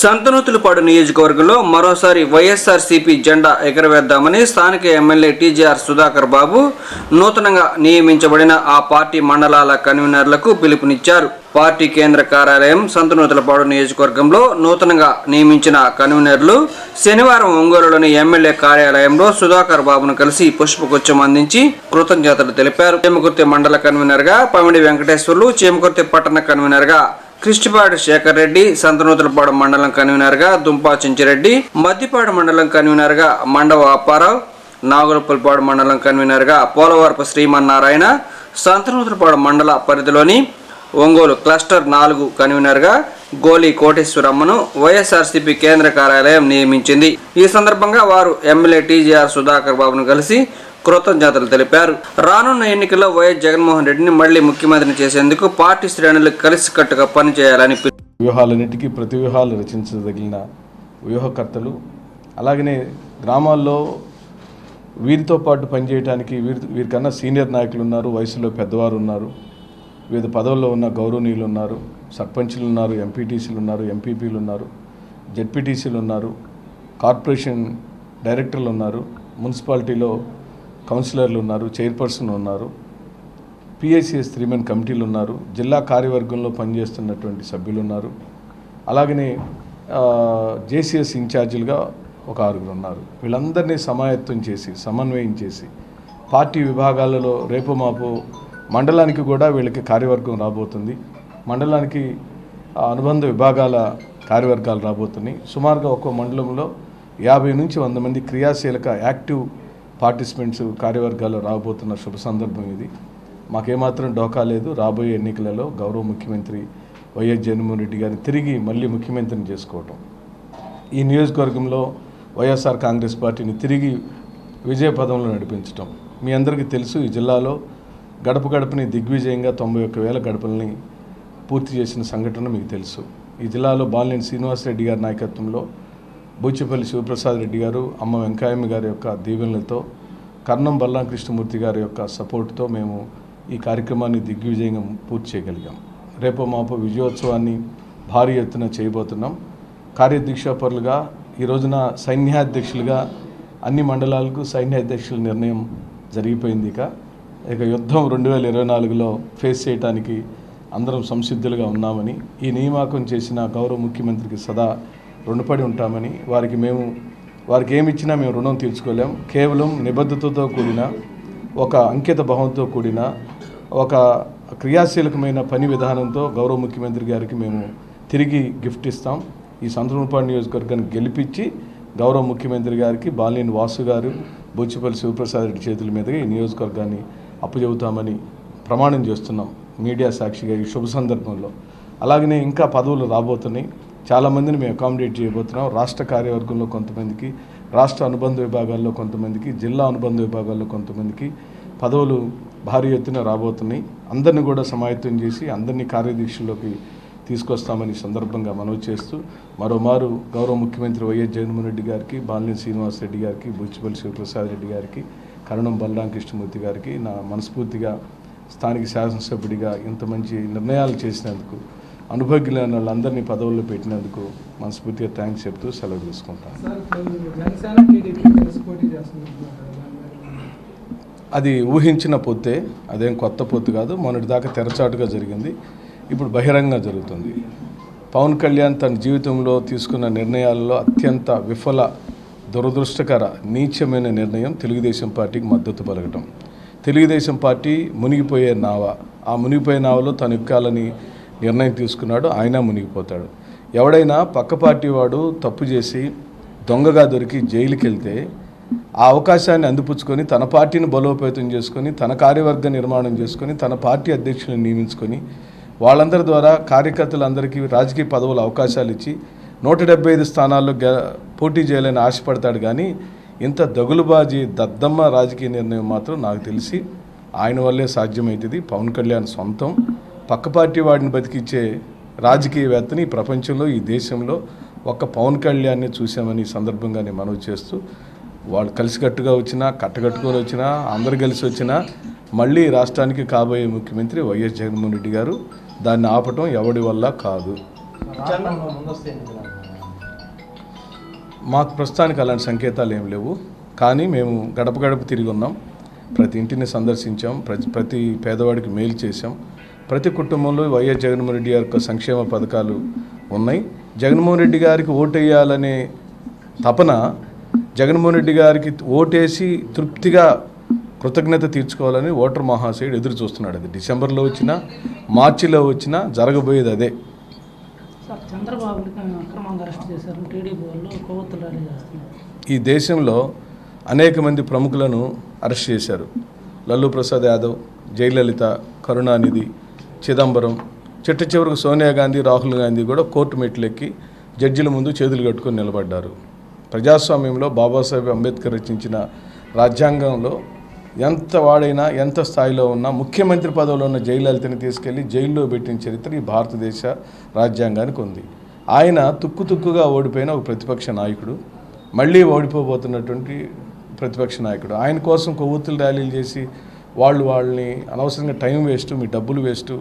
సంతనూతులపాడు నియోజకవర్గంలో మరోసారి వైఎస్ఆర్సీపీ జెండా ఎగరవేద్దామని స్థానిక ఎమ్మెల్యే టీజీఆర్ సుధాకర్ బాబు నూతనంగా నియమించబడిన ఆ పార్టీ మండలాల కన్వీనర్లకు పిలుపునిచ్చారు. పార్టీ కేంద్ర కార్యాలయం సంతనూతలపాడు నియోజకవర్గంలో నూతనంగా నియమించిన కన్వీనర్లు శనివారం ఒంగోలులోని ఎమ్మెల్యే కార్యాలయంలో సుధాకర్ బాబును కలిసి పుష్పగుచ్చం అందించి కృతజ్ఞతలు తెలిపారు. చేమకుర్తి మండల కన్వీనర్గా పమిడి వెంకటేశ్వర్లు చేమకుర్తి పట్టణ కన్వీనర్గా కృష్టిపాడు శేఖర్ రెడ్డి సంతనూతలపాడు మండలం కన్వీనర్గా దుంపా చెంచిరెడ్డి మద్దిపాడు మండలం కన్వీనర్గా మండవ అప్పారావు నాగులపులపాడు మండలం కన్వీనర్గా పోలవరపు శ్రీమన్నారాయణ సంతనూతలపాడు మండల పరిధిలోని ఒంగోలు క్లస్టర్ నాలుగు కన్వీనర్గా గోలి కోటేశ్వరమ్మను వైఎస్ఆర్సీపీ కేంద్ర కార్యాలయం నియమించింది. ఈ సందర్భంగా వారు ఎమ్మెల్యే టీజీఆర్ సుధాకర్ బాబును కలిసి కృతజ్ఞతలు తెలిపారు. రానున్న ఎన్నికల్లో వైఎస్ జగన్మోహన్ రెడ్డిని మళ్ళీ ముఖ్యమంత్రిని చేసేందుకు పార్టీ శ్రేణులు కలిసికట్టుగా పనిచేయాలని పిలు- వ్యూహాలన్నిటికీ ప్రతి వ్యూహాలు రచించదగిన వ్యూహకర్తలు అలాగనే గ్రామాల్లో వీరితో పాటు పనిచేయడానికి వీరి వీరికన్నా సీనియర్ నాయకులు ఉన్నారు వయసులో పెద్దవారు ఉన్నారు. వివిధ పదవుల్లో ఉన్న గౌరవనీయులు ఉన్నారు సర్పంచులు ఉన్నారు ఎంపీటీసీలు ఉన్నారు ఎంపీపీలు ఉన్నారు జెడ్పీటీసీలు ఉన్నారు కార్పొరేషన్ డైరెక్టర్లు ఉన్నారు మున్సిపాలిటీలో కౌన్సిలర్లు ఉన్నారు చైర్పర్సన్ ఉన్నారు పిఐసిఎస్ త్రీమెన్ కమిటీలు ఉన్నారు జిల్లా కార్యవర్గంలో పనిచేస్తున్నటువంటి సభ్యులు ఉన్నారు అలాగనే జేసీఎస్ ఇన్ఛార్జీలుగా ఒక ఆరుగురు ఉన్నారు వీళ్ళందరినీ సమాయత్తం చేసి సమన్వయం చేసి పార్టీ విభాగాలలో రేపు మాపు మండలానికి కూడా వీళ్ళకి కార్యవర్గం రాబోతుంది. మండలానికి అనుబంధ విభాగాల కార్యవర్గాలు రాబోతున్నాయి. సుమారుగా ఒక్కో మండలంలో యాభై నుంచి వంద మంది క్రియాశీలక యాక్టివ్ పార్టిసిపెంట్స్ కార్యవర్గాలు రాబోతున్న శుభ సందర్భం ఇది. మాకేమాత్రం డోకా లేదు. రాబోయే ఎన్నికలలో గౌరవ ముఖ్యమంత్రి వైఎస్ జగన్మోహన్ రెడ్డి గారిని తిరిగి మళ్ళీ ముఖ్యమంత్రిని చేసుకోవటం. ఈ నియోజకవర్గంలో వైఎస్ఆర్ కాంగ్రెస్ పార్టీని తిరిగి విజయ పదంలో నడిపించటం. మీ అందరికీ తెలుసు ఈ జిల్లాలో గడప గడపని దిగ్విజయంగా తొంభై ఒక్క వేల గడపల్ని పూర్తి చేసిన సంఘటన మీకు తెలుసు. ఈ జిల్లాలో బాలినేని శ్రీనివాసరెడ్డి గారి నాయకత్వంలో బూచిపల్లి శివప్రసాద్ రెడ్డి గారు అమ్మ వెంకయ్యమ్మ గారి యొక్క దీవెనలతో కర్ణం బల్లాం కృష్ణమూర్తి గారి యొక్క సపోర్ట్తో మేము ఈ కార్యక్రమాన్ని దిగ్విజయంగా పూర్తి చేయగలిగాం. రేపు మాపు విజయోత్సవాన్ని భారీ ఎత్తున చేయబోతున్నాం. కార్యదీక్షాపరులుగా ఈ రోజున సైన్యాధ్యక్షులుగా అన్ని మండలాలకు సైన్యాధ్యక్షుల నిర్ణయం జరిగిపోయింది ఇక. ఇక యుద్ధం రెండు వేల ఇరవై నాలుగులో ఫేస్ చేయడానికి అందరం సంసిద్ధులుగా ఉన్నామని ఈ నియామకం చేసిన గౌరవ ముఖ్యమంత్రికి సదా రుణపడి ఉంటామని వారికి మేము వారికి ఏమి ఇచ్చినా మేము రుణం తీర్చుకోలేం. కేవలం నిబద్ధతతో కూడిన ఒక అంకిత భావంతో కూడిన ఒక క్రియాశీలకమైన పని విధానంతో గౌరవ ముఖ్యమంత్రి గారికి మేము తిరిగి గిఫ్ట్ ఇస్తాం. ఈ సంతృపాడు నియోజకవర్గాన్ని గెలిపించి గౌరవ ముఖ్యమంత్రి గారికి బాలినేని వాసు గారు బొచ్చిపల్లి శివప్రసాద్ రెడ్డి చేతుల మీదుగా ఈ నియోజకవర్గాన్ని అప్పచెబుతామని ప్రమాణం చేస్తున్నాం మీడియా సాక్షిగా ఈ శుభ సందర్భంలో. అలాగనే ఇంకా పదవులు రాబోతున్నాయి. చాలామందిని మేము అకామిడేట్ చేయబోతున్నాం. రాష్ట్ర కార్యవర్గంలో కొంతమందికి రాష్ట్ర అనుబంధ విభాగాల్లో కొంతమందికి జిల్లా అనుబంధ విభాగాల్లో కొంతమందికి పదవులు భారీ ఎత్తున రాబోతున్నాయి. అందరిని కూడా సమాయత్తం చేసి అందరినీ కార్యదీక్షలోకి తీసుకొస్తామని సందర్భంగా మనవి చేస్తూ మరోమారు గౌరవ ముఖ్యమంత్రి వైఎస్ జగన్మోహన్ రెడ్డి గారికి బాలినేని శ్రీనివాస్ రెడ్డి గారికి బుచ్చిపల్లి శివప్రసాద్ రెడ్డి గారికి కరణం బలరాం కృష్ణమూర్తి గారికి నా మనస్ఫూర్తిగా స్థానిక శాసనసభ్యుడిగా ఇంత మంచి నిర్ణయాలు చేసినందుకు అనుభవజ్ఞులైన వాళ్ళందరినీ పదవుల్లో పెట్టినందుకు మనస్ఫూర్తిగా థ్యాంక్స్ చెప్తూ సెలవు తీసుకుంటాను. అది ఊహించిన పొత్తే అదేం కొత్త పొత్తు కాదు మొన్నటిదాకా తెరచాటుగా జరిగింది ఇప్పుడు బహిరంగంగా జరుగుతుంది. పవన్ కళ్యాణ్ తన జీవితంలో తీసుకున్న నిర్ణయాలలో అత్యంత విఫల దురదృష్టకర నీచమైన నిర్ణయం తెలుగుదేశం పార్టీకి మద్దతు పలకటం. తెలుగుదేశం పార్టీ మునిగిపోయే నావ. ఆ మునిగిపోయే నావలో తను ఎక్కాలని నిర్ణయం తీసుకున్నాడు ఆయన మునిగిపోతాడు. ఎవడైనా పక్క పార్టీ వాడు తప్పు చేసి దొంగగా దొరికి జైలుకి వెళ్తే ఆ అవకాశాన్ని అందిపుచ్చుకొని తన పార్టీని బలోపేతం చేసుకొని తన కార్యవర్గ నిర్మాణం చేసుకొని తన పార్టీ అధ్యక్షులను నియమించుకొని వాళ్ళందరి ద్వారా కార్యకర్తలందరికీ రాజకీయ పదవుల అవకాశాలు ఇచ్చి నూట డెబ్బై ఐదు స్థానాల్లో గె పోటీ చేయాలని ఆశపడతాడు కానీ ఇంత దగులుబాజీ దద్దమ్మ రాజకీయ నిర్ణయం మాత్రం నాకు తెలిసి ఆయన వల్లే సాధ్యమవుతుంది పవన్ కళ్యాణ్ సొంతం. పక్క పార్టీ వాడిని బతికించే రాజకీయవేత్తని ఈ ప్రపంచంలో ఈ దేశంలో ఒక్క పవన్ కళ్యాణ్ని చూసామని ఈ సందర్భంగా నేను మనవి చేస్తూ వాళ్ళు కలిసికట్టుగా వచ్చినా కట్టకట్టుకొని వచ్చినా అందరు కలిసి వచ్చినా మళ్ళీ రాష్ట్రానికి కాబోయే ముఖ్యమంత్రి వైఎస్ జగన్మోహన్ రెడ్డి గారు దాన్ని ఆపటం ఎవడి వల్ల కాదు. మాకు ప్రస్తుతానికి అలాంటి సంకేతాలు ఏం లేవు. కానీ మేము గడప గడప తిరిగి ఉన్నాం. ప్రతి ఇంటిని సందర్శించాం. ప్రతి ప్రతి పేదవాడికి మేలు చేశాం. ప్రతి కుటుంబంలో వైఎస్ జగన్మోహన్ రెడ్డి గారి యొక్క సంక్షేమ పథకాలు ఉన్నాయి. జగన్మోహన్ రెడ్డి గారికి ఓటేయాలనే తపన జగన్మోహన్ రెడ్డి గారికి ఓటేసి తృప్తిగా కృతజ్ఞత తీర్చుకోవాలని ఓటర్ మహాశయుడు ఎదురు చూస్తున్నాడు. అది డిసెంబర్లో వచ్చినా మార్చిలో వచ్చినా జరగబోయేది అదే. చంద్రబాబుని అక్రమంగా అరెస్ట్ చేశారు. టీడీపీ వాళ్ళు కొవ్వొత్తులు ర్యాలీ చేస్తున్నారు. ఈ దేశంలో అనేక మంది ప్రముఖులను అరెస్ట్ చేశారు. లల్లు ప్రసాద్ యాదవ్ జయలలిత కరుణానిధి చిదంబరం చిట్ట చివరకు సోనియా గాంధీ రాహుల్ గాంధీ కూడా కోర్టు మెట్లెక్కి జడ్జిల ముందు చేతులు కట్టుకొని నిలబడ్డారు. ప్రజాస్వామ్యంలో బాబాసాహెబ్ అంబేద్కర్ రచించిన రాజ్యాంగంలో ఎంత వాడైనా ఎంత స్థాయిలో ఉన్నా ముఖ్యమంత్రి పదవిలో ఉన్న జయలలితని తీసుకెళ్ళి జైల్లో పెట్టిన చరిత్ర ఈ భారతదేశ రాజ్యాంగానికి ఉంది. ఆయన తుక్కు తుక్కుగా ఓడిపోయిన ఒక ప్రతిపక్ష నాయకుడు మళ్ళీ ఓడిపోబోతున్నటువంటి ప్రతిపక్ష నాయకుడు. ఆయన కోసం కొవ్వొత్తులు ర్యాలీలు చేసి వాళ్ళు వాళ్ళని అనవసరంగా టైం వేస్ట్ మీ డబ్బులు వేస్ట్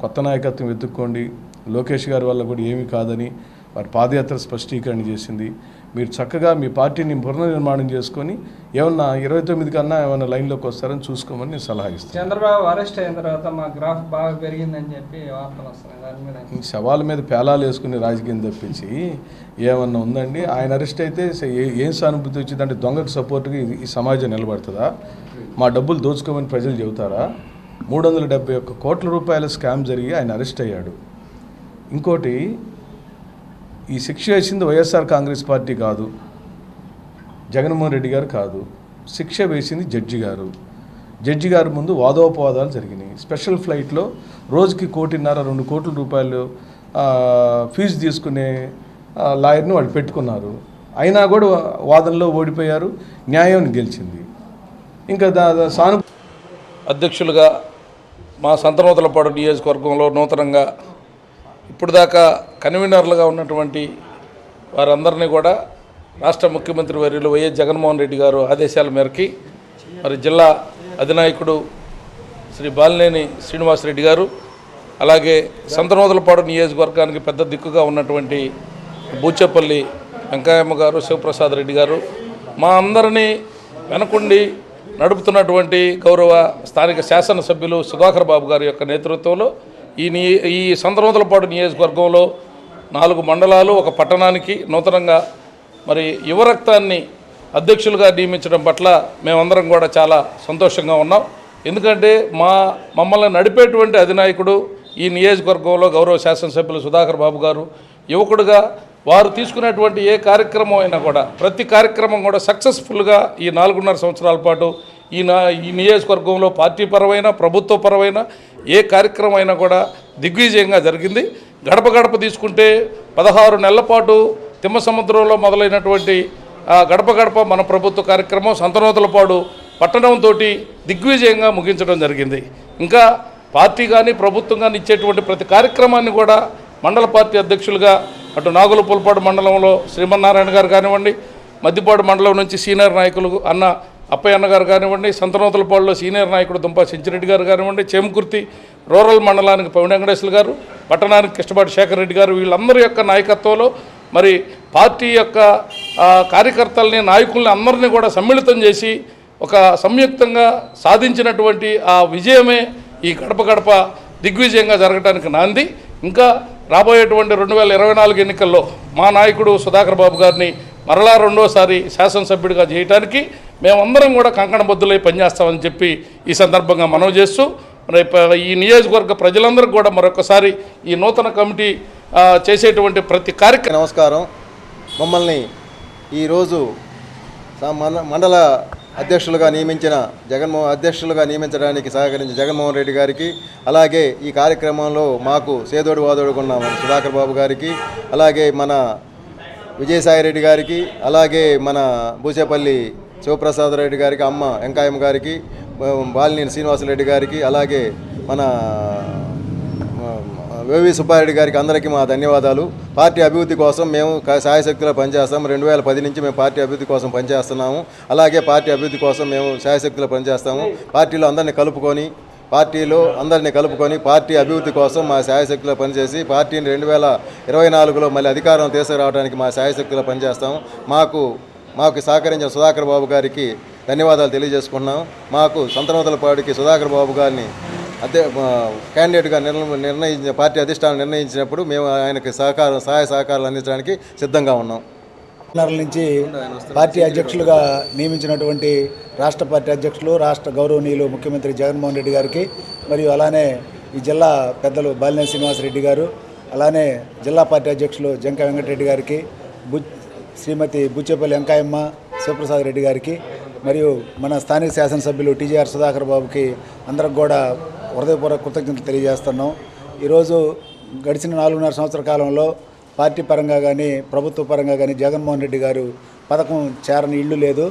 కొత్త నాయకత్వం వెతుక్కోండి లోకేష్ గారి వల్ల కూడా ఏమీ కాదని వారి పాదయాత్ర స్పష్టీకరణ చేసింది. మీరు చక్కగా మీ పార్టీని పునర్నిర్మాణం చేసుకొని ఏమన్నా ఇరవై తొమ్మిది కన్నా ఏమన్నా లైన్లోకి వస్తారని చూసుకోమని నేను సలహా ఇస్తాను. చంద్రబాబు అరెస్ట్ అయిన తర్వాత మా గ్రాఫ్ బాగా పెరిగిందని చెప్పి వార్తలు వస్తున్నాయి. దాని మీద ఈ శవాల మీద పేలాలు వేసుకుని రాజకీయం తప్పించి ఏమన్నా ఉందండి? ఆయన అరెస్ట్ అయితే ఏ- సానుభూతి వచ్చిందంటే దొంగకు సపోర్ట్గా ఈ- ఈ సమాజం నిలబడుతుందా? మా డబ్బులు దోచుకోమని ప్రజలు చెబుతారా? మూడు వందల డెబ్బై ఒక్క కోట్ల రూపాయల స్కామ్ జరిగి ఆయన అరెస్ట్ అయ్యాడు. ఇంకోటి ఈ శిక్ష వేసింది వైఎస్ఆర్ కాంగ్రెస్ పార్టీ కాదు జగన్మోహన్ రెడ్డి గారు కాదు. శిక్ష వేసింది జడ్జి గారు. జడ్జి గారి ముందు వాదోపవాదాలు జరిగినాయి. స్పెషల్ ఫ్లైట్లో రోజుకి కోటిన్నర రెండు కోట్ల రూపాయలు ఫీజు తీసుకునే లాయర్ని వాళ్ళు పెట్టుకున్నారు. అయినా కూడా వాదనలో ఓడిపోయారు న్యాయం గెలిచింది. ఇంకా దా దా- సాను అధ్యక్షులుగా మా సంతనూతలపాడు నియోజకవర్గంలో నూతనంగా ఇప్పుడు దాకా కన్వీనర్లుగా ఉన్నటువంటి వారందరినీ కూడా రాష్ట్ర ముఖ్యమంత్రి వర్యులు వైఎస్ జగన్మోహన్ రెడ్డి గారు ఆదేశాల మేరకి మరి జిల్లా అధినాయకుడు శ్రీ బాలినేని శ్రీనివాసరెడ్డి గారు అలాగే సంతనోదలపాడు నియోజకవర్గానికి పెద్ద దిక్కుగా ఉన్నటువంటి బూచేపల్లి వెంకయ్యమ్మ గారు శివప్రసాద్ రెడ్డి గారు మా అందరినీ వెనకుండి నడుపుతున్నటువంటి గౌరవ స్థానిక శాసనసభ్యులు సుధాకర్ బాబు గారి యొక్క నేతృత్వంలో ఈ నీ ఈ పాటు నియోజకవర్గంలో నాలుగు మండలాలు ఒక పట్టణానికి నూతనంగా మరి యువరక్తాన్ని అధ్యక్షులుగా నియమించడం పట్ల మేమందరం కూడా చాలా సంతోషంగా ఉన్నాం. ఎందుకంటే మా మమ్మల్ని నడిపేటువంటి అధినాయకుడు ఈ నియోజకవర్గంలో గౌరవ శాసనసభ్యులు సుధాకర్ బాబు గారు యువకుడుగా వారు తీసుకునేటువంటి ఏ కార్యక్రమం అయినా కూడా ప్రతి కార్యక్రమం కూడా సక్సెస్ఫుల్గా ఈ నాలుగున్నర సంవత్సరాల పాటు ఈ నా ఈ నియోజకవర్గంలో పార్టీ పరమైన ప్రభుత్వ పరమైన ఏ కార్యక్రమం అయినా కూడా దిగ్విజయంగా జరిగింది. గడప గడప తీసుకుంటే పదహారు నెలల పాటు తిమ్మసముద్రంలో మొదలైనటువంటి గడప గడప మన ప్రభుత్వ కార్యక్రమం సంతనోతులపాడు పట్టణంతో దిగ్విజయంగా ముగించడం జరిగింది. ఇంకా పార్టీ కానీ ప్రభుత్వం కానీ ఇచ్చేటువంటి ప్రతి కార్యక్రమాన్ని కూడా మండల పార్టీ అధ్యక్షులుగా అటు నాగుల పుల్పాడు మండలంలో శ్రీమన్నారాయణ గారు కానివ్వండి మద్దిపాడు మండలం నుంచి సీనియర్ నాయకులు అన్న అప్పయ్య గారు కానివ్వండి సంతనోతలపాడులో సీనియర్ నాయకుడు దుంపా సెంచిరెడ్డి గారు కానివ్వండి చేమకుర్తి రూరల్ మండలానికి పవన్ వెంకటేశ్వర గారు పట్టణానికి కృష్ణపాటి శేఖర్ రెడ్డి గారు వీళ్ళందరి యొక్క నాయకత్వంలో మరి పార్టీ యొక్క కార్యకర్తల్ని నాయకుల్ని అందరినీ కూడా సమ్మిళితం చేసి ఒక సంయుక్తంగా సాధించినటువంటి ఆ విజయమే ఈ గడప గడప దిగ్విజయంగా జరగడానికి నాంది. ఇంకా రాబోయేటువంటి రెండు వేల ఇరవై నాలుగు ఎన్నికల్లో మా నాయకుడు సుధాకర్ బాబు గారిని మరలా రెండోసారి శాసనసభ్యుడిగా చేయటానికి మేమందరం కూడా కంకణ బొద్దులై పనిచేస్తామని చెప్పి ఈ సందర్భంగా మనవి చేస్తూ ఈ నియోజకవర్గ ప్రజలందరికీ కూడా మరొకసారి ఈ నూతన కమిటీ చేసేటువంటి ప్రతి కార్యక్రమం నమస్కారం. మమ్మల్ని ఈరోజు మండల అధ్యక్షులుగా నియమించిన జగన్మోహన్ అధ్యక్షులుగా నియమించడానికి సహకరించిన జగన్మోహన్ రెడ్డి గారికి అలాగే ఈ కార్యక్రమంలో మాకు సేదోడు వాదోడుకున్న మన సుధాకర్ బాబు గారికి అలాగే మన విజయసాయి రెడ్డి గారికి అలాగే మన భూసేపల్లి శివప్రసాద్ రెడ్డి గారికి అమ్మ వెంకాయమ్మ గారికి బాలినేని శ్రీనివాసరెడ్డి గారికి అలాగే మన వేవి సుబ్బారెడ్డి గారికి అందరికీ మా ధన్యవాదాలు. పార్టీ అభివృద్ధి కోసం మేము సాయశక్తిలో పనిచేస్తాం. రెండు వేల పది నుంచి మేము పార్టీ అభివృద్ధి కోసం పనిచేస్తున్నాము. అలాగే పార్టీ అభివృద్ధి కోసం మేము సాయశక్తిలో పనిచేస్తాము. పార్టీలో అందరినీ కలుపుకొని పార్టీలో అందరినీ కలుపుకొని పార్టీ అభివృద్ధి కోసం మా శాయశక్తిలో పనిచేసి పార్టీని రెండు వేల ఇరవై నాలుగులో మళ్ళీ అధికారం తీసుకురావడానికి మా శాయశక్తిలో పనిచేస్తాం మాకు మాకు సహకరించిన సుధాకర్ బాబు గారికి ధన్యవాదాలు తెలియజేసుకుంటున్నాం. మాకు సంతనవతలపాడికి సుధాకర్ బాబు గారిని అదే క్యాండిడేట్గా నిర్ణ నిర్ణయించిన పార్టీ అధిష్టానం నిర్ణయించినప్పుడు మేము ఆయనకి సహకారం సహాయ సహకారాలు అందించడానికి సిద్ధంగా ఉన్నాం. నుంచి పార్టీ అధ్యక్షులుగా నియమించినటువంటి రాష్ట్ర పార్టీ అధ్యక్షులు రాష్ట్ర గౌరవనీయులు ముఖ్యమంత్రి జగన్మోహన్ రెడ్డి గారికి మరియు అలానే ఈ జిల్లా పెద్దలు బాలినేని శ్రీనివాసరెడ్డి గారు అలానే జిల్లా పార్టీ అధ్యక్షులు జంక వెంకటరెడ్డి గారికి బు శ్రీమతి బుచ్చేపల్లి వెంకాయమ్మ శివప్రసాద్ రెడ్డి గారికి మరియు మన స్థానిక శాసనసభ్యులు టీజీఆర్ సుధాకర్ బాబుకి అందరికి కూడా హృదయపూర్వక కృతజ్ఞతలు తెలియజేస్తున్నాం. ఈరోజు గడిచిన నాలుగున్నర సంవత్సర కాలంలో పార్టీ పరంగా కానీ ప్రభుత్వ పరంగా కానీ జగన్మోహన్ రెడ్డి గారు పథకం చేరని ఇల్లు లేదు.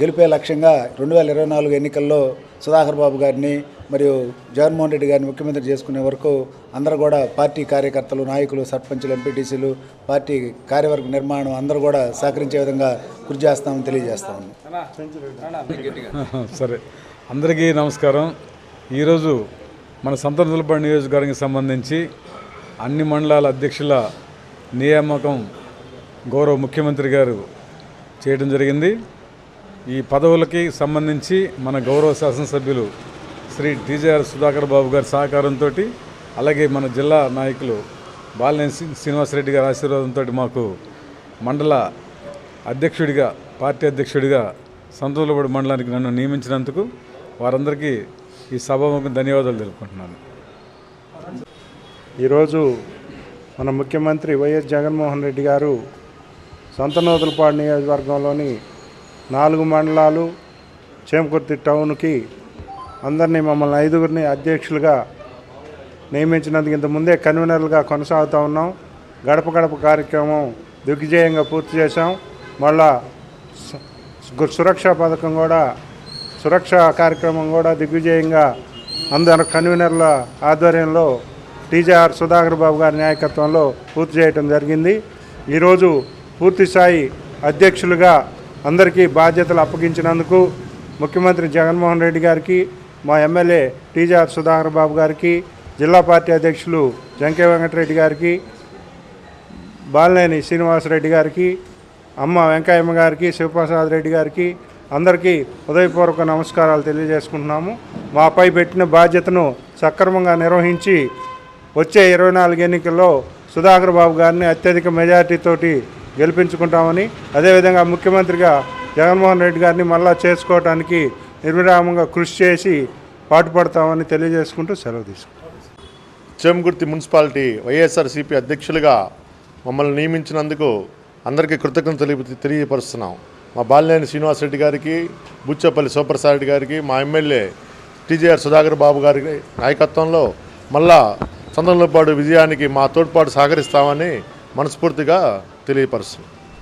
గెలిపే లక్ష్యంగా రెండు వేల ఇరవై నాలుగు ఎన్నికల్లో సుధాకర్ బాబు గారిని మరియు జగన్మోహన్ రెడ్డి గారిని ముఖ్యమంత్రి చేసుకునే వరకు అందరూ కూడా పార్టీ కార్యకర్తలు నాయకులు సర్పంచులు ఎంపీటీసీలు పార్టీ కార్యవర్గ నిర్మాణం అందరూ కూడా సహకరించే విధంగా కృషి చేస్తామని తెలియజేస్తాము సరే. అందరికీ నమస్కారం. ఈరోజు మన సంతనతులపాడు నియోజకవర్గానికి సంబంధించి అన్ని మండలాల అధ్యక్షుల నియామకం గౌరవ ముఖ్యమంత్రి గారు చేయడం జరిగింది. ఈ పదవులకి సంబంధించి మన గౌరవ శాసనసభ్యులు శ్రీ టీజేఆర్ సుధాకర్ బాబు గారి సహకారంతో అలాగే మన జిల్లా నాయకులు బాలినేని శ్రీ- శ్రీనివాసరెడ్డి గారి ఆశీర్వాదంతో మాకు మండల అధ్యక్షుడిగా పార్టీ అధ్యక్షుడిగా సంతోలపడి మండలానికి నన్ను నియమించినందుకు వారందరికీ ఈ సభాముఖం ధన్యవాదాలు తెలుపుకుంటున్నాను. ఈరోజు మన ముఖ్యమంత్రి వైఎస్ జగన్మోహన్ రెడ్డి గారు సంతనూతలపాడు నియోజకవర్గంలోని నాలుగు మండలాలు చేమకుర్తి టౌన్కి అందరినీ మమ్మల్ని ఐదుగురిని అధ్యక్షులుగా నియమించినందుకు ఇంత ముందే కన్వీనర్లుగా కొనసాగుతూ ఉన్నాం. గడప గడప కార్యక్రమం దిగ్విజయంగా పూర్తి చేశాం. మళ్ళా సురక్షా పథకం కూడా సురక్ష కార్యక్రమం కూడా దిగ్విజయంగా అందరు కన్వీనర్ల ఆధ్వర్యంలో టీజేఆర్ సుధాకర్ బాబు గారి నాయకత్వంలో పూర్తి చేయటం జరిగింది. ఈరోజు పూర్తి స్థాయి అధ్యక్షులుగా అందరికీ బాధ్యతలు అప్పగించినందుకు ముఖ్యమంత్రి జగన్మోహన్ రెడ్డి గారికి మా ఎమ్మెల్యే టీజేఆర్ సుధాకర్ బాబు గారికి జిల్లా పార్టీ అధ్యక్షులు జంకే వెంకటరెడ్డి గారికి బాలినేని శ్రీనివాసరెడ్డి గారికి అమ్మ వెంకయ్యమ్మ గారికి శివప్రసాద్ రెడ్డి గారికి అందరికీ హృదయపూర్వక నమస్కారాలు తెలియజేసుకుంటున్నాము. మాపై పెట్టిన బాధ్యతను సక్రమంగా నిర్వహించి వచ్చే ఇరవై నాలుగు ఎన్నికల్లో సుధాకర్ బాబు గారిని అత్యధిక మెజార్టీతోటి గెలిపించుకుంటామని అదేవిధంగా ముఖ్యమంత్రిగా జగన్మోహన్ రెడ్డి గారిని మళ్ళా చేసుకోవటానికి నిర్విరామంగా కృషి చేసి పాటుపడతామని తెలియజేసుకుంటూ సెలవు తీసుకుంటాం చెంగుర్తి మున్సిపాలిటీ వైఎస్ఆర్సీపీ అధ్యక్షులుగా మమ్మల్ని నియమించినందుకు అందరికీ కృతజ్ఞత తెలియ తెలియపరుస్తున్నాం. మా బాలినేని శ్రీనివాసరెడ్డి గారికి బుచ్చపల్లి శివప్రసాద్ రెడ్డి గారికి మా ఎమ్మెల్యే టీజేఆర్ సుధాకర్ బాబు గారి నాయకత్వంలో మళ్ళా పాటు విజయానికి మా తోడ్పాటు సహకరిస్తామని మనస్ఫూర్తిగా తెలియపరుస్తున్నాం.